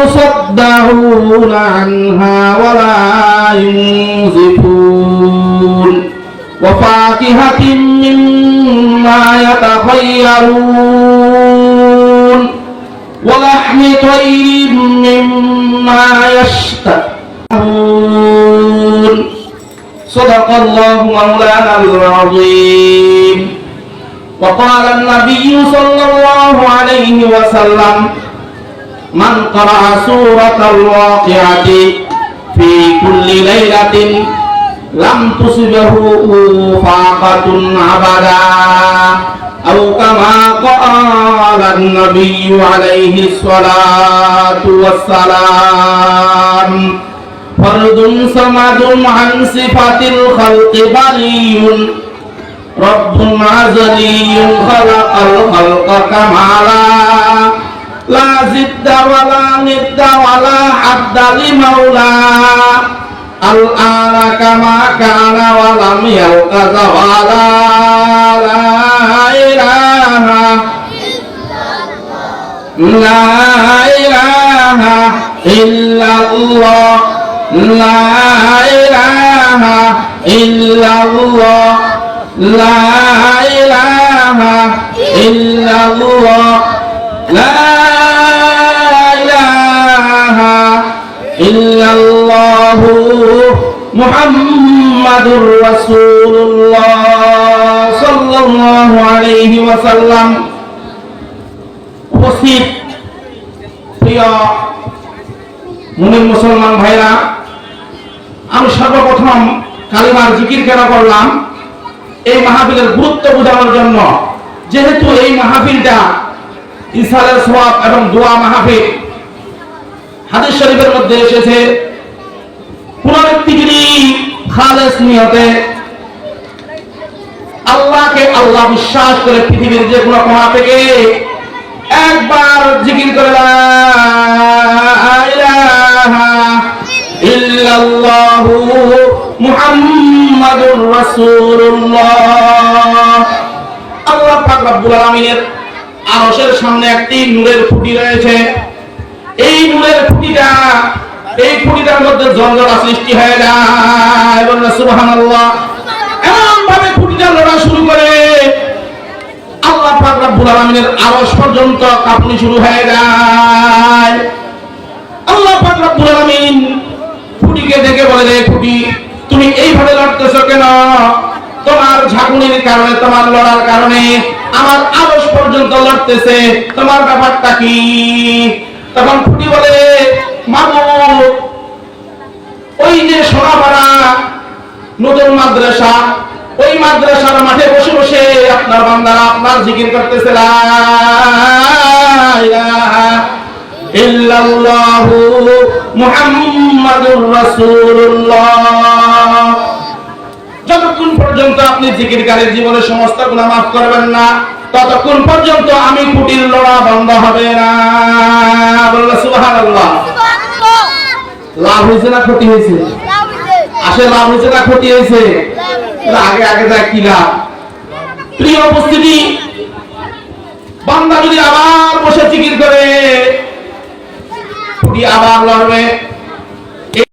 يصدعون عنها ولا ينزفون وفاكهة مما يتخيرون ولحم طير مما يشتهون صدق الله مولانا العظيم وقال النبي صلى الله عليه وسلم من قرأ سورة الواقعة في كل ليلة لم تصبه فاقة أبدا أو كما قال النبي عليه الصلاة والسلام فرد صمد عن صفة الخلق بريء رب عزلي خلق الخلق كمالا লা জিদ্দা ওয়ালা নিদ্দা ওয়ালা আদ্দালি মাওলা আল আলা কামা কানা ওয়ালা মিয়াল কাজা ওয়ালা লা ইলাহা। লা ইলাহা ইল্লাল্লাহ। লা ইলাহা ইল্লাল্লাহ। লা ইলাহা ইল্লাল্লাহ। লা মুহাম্মাদুর রাসূলুল্লাহ সাল্লাল্লাহু আলাইহি ওয়াসাল্লাম। উপস্থিত প্রিয় মুমিন মুসলমান ভাইরা, আমি সর্বপ্রথম কালিমার জিকির কেন করলাম? এই মাহফিলের গুরুত্ব বোঝানোর জন্য। যেহেতু এই মাহফিলটা ইসালের সোয়াব এবং দোয়া মাহফিল হাদিস শরীফের মধ্যে এসেছে খালেস নিয়তে আল্লাহকে আল্লাহ বিশ্বাস করে পৃথিবীর যে কোনো কোণা থেকে একবার জিকির করে আরশের সামনে একটি নূরের খুঁটি রয়েছে। এই নূরের খুঁটিটা এই খুঁটিটার মধ্যে জলজলা সৃষ্টি হয়ে যায়। বললে, সুবহানাল্লাহ। এমন ভাবে খুঁটিটা লড়া শুরু করে আল্লাহ পাক রব্বুল আলামিনের আরশ পর্যন্ত কাঁপুনি শুরু হয়ে যায়। আল্লাহ পাক রব্বুল আলামিন খুঁটিকে দেখে বলে, রে খুঁটি তুমি এইভাবে লড়তেছো কেন? তোমার ঝাঁকুনির কারণে, তোমার লড়ার কারণে আমার আরশ পর্যন্ত লড়তেছে। তোমার ব্যাপারটা কি? তখন খুঁটি বলে মাঠে বসে বসে আপনার বান্দারা আপনার জিকির যতক্ষণ পর্যন্ত আপনি জিকিরকারীর জীবনের সমস্ত গুনাহ মাফ করবেন না, ততক্ষণ পর্যন্ত আমি কুটির লড়া বন্ধ হবে না। বলল সুবহানাল্লাহ। লাভ হয়েছে না ক্ষতি হয়েছে? আসে লাভ হয়েছে না ক্ষতি হয়েছে? আগে আগে যায় কি লাভ? প্রিয় উপস্থিতি, বান্দা যদি আবার বসে জিকির করে আবার লড়বে